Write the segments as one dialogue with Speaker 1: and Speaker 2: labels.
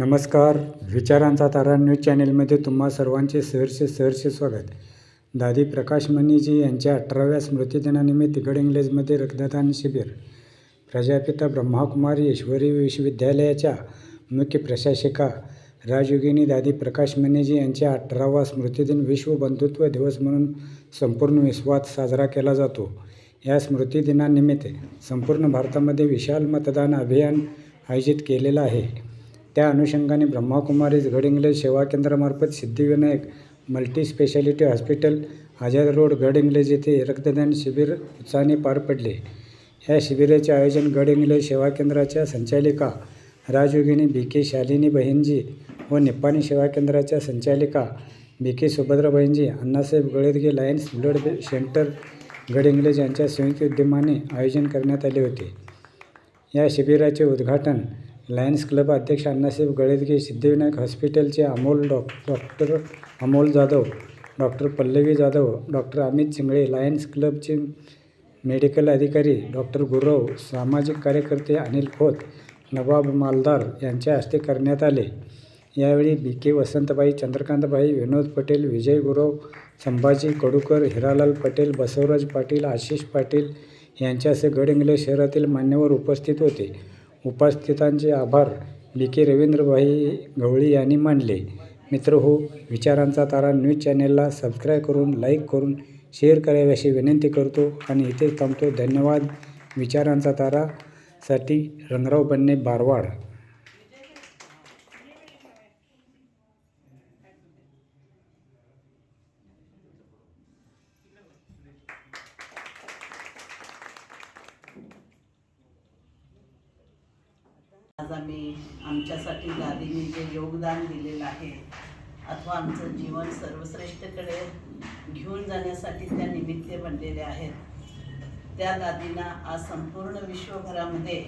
Speaker 1: नमस्कार. विचारांचा तारा न्यूज चॅनेलमध्ये तुम्हा सर्वांचे सहर्ष सहर्ष स्वागत. दादी प्रकाश मनीजी यांच्या अठराव्या स्मृतिदिनानिमित्त इंग्लेजमध्ये रक्तदान शिबिर. प्रजापिता ब्रह्माकुमारी ईश्वरी विश्वविद्यालयाच्या मुख्य प्रशासिका राजयोगिनी दादी प्रकाश मनीजी यांच्या अठरावा स्मृतिदिन विश्व बंधुत्व दिवस म्हणून संपूर्ण विश्वात साजरा केला जातो. या स्मृतिदिनानिमित्त संपूर्ण भारतामध्ये विशाल मतदान अभियान आयोजित केलेलं आहे. त्या अनुषंगाने ब्रह्माकुमारीज गडहिंग्लज सेवा केंद्रामार्फत Siddhivinayak multi specialty hospital Azad road Gadhinglaj येथे रक्तदान शिबिर उत्साहाने पार पडले. या शिबिराचे आयोजन गडहिंग्लज सेवा केंद्राच्या संचालिका राजयोगिनी बी के शालिनी बहिणजी व निप्पाणी सेवा केंद्राच्या संचालिका B K Subhadra बहिणजी Annasaheb Galdage Lions blood centre Gadhinglaj यांच्या संयुक्त उद्यमाने आयोजन करण्यात आले होते. या शिबिराचे उद्घाटन लायन्स क्लब अध्यक्ष अण्णासाहेब गळेदगे सिद्धिविनायक हॉस्पिटलचे Amol Dr doctor Amol Jadhav doctor Pallavi Jadhav doctor Amit Chingale Lions क्लबचे मेडिकल अधिकारी डॉक्टर गुरव सामाजिक कार्यकर्ते अनिल खोत नवाब मालदार यांच्या हस्ते करण्यात आले. यावेळी बी के वसंतबाई चंद्रकांतबाई विनोद पटेल विजय गुरव संभाजी कडूकर हिरालाल पटेल बसवराज पाटील आशिष पाटील यांच्यासह गडहिंग्लज शहरातील मान्यवर उपस्थित होते. उपस्थितांचे आभार बी के रवींद्रभाई गवळी यांनी मानले. मित्र हो विचारांचा तारा न्यूज चॅनेलला सबस्क्राईब करून लाईक करून शेअर करावे अशी विनंती करतो आणि इथेच थांबतो. धन्यवाद. विचारांचा तारासाठी रंगराव बन्ने बारवाड.
Speaker 2: आज आम्ही आमच्यासाठी दादीने जे योगदान दिलेलं आहे अथवा आमचं जीवन सर्वश्रेष्ठकडे घेऊन जाण्यासाठी त्या निमित्त बनलेले आहेत. त्या दादींना आज संपूर्ण विश्वभरामध्ये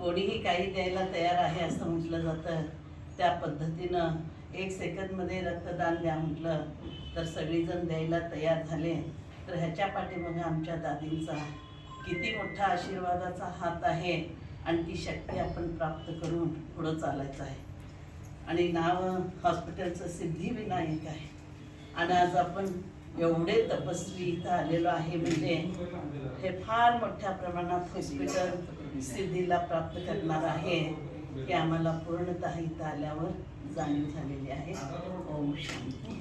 Speaker 2: कोणीही काही द्यायला तयार आहे असं म्हटलं जातं. त्या पद्धतीनं एक सेकंदमध्ये रक्तदान द्या म्हटलं तर सगळीजण द्यायला तयार झाले. तर ह्याच्या पाठीमागे आमच्या दादींचा किती मोठा आशीर्वादाचा हात आहे. आणि ती शक्ती आपण प्राप्त करून पुढं चालायचं आहे. आणि नाव हॉस्पिटलचं सिद्धिविनायक आहे. आणि आज आपण एवढे तपस्वी इथं आलेलो आहे म्हणजे हे फार मोठ्या प्रमाणात हॉस्पिटल सिद्धीला प्राप्त करणार आहे हे आम्हाला पूर्णतः इथं आल्यावर जाणीव झालेली आहे. ओम शांती.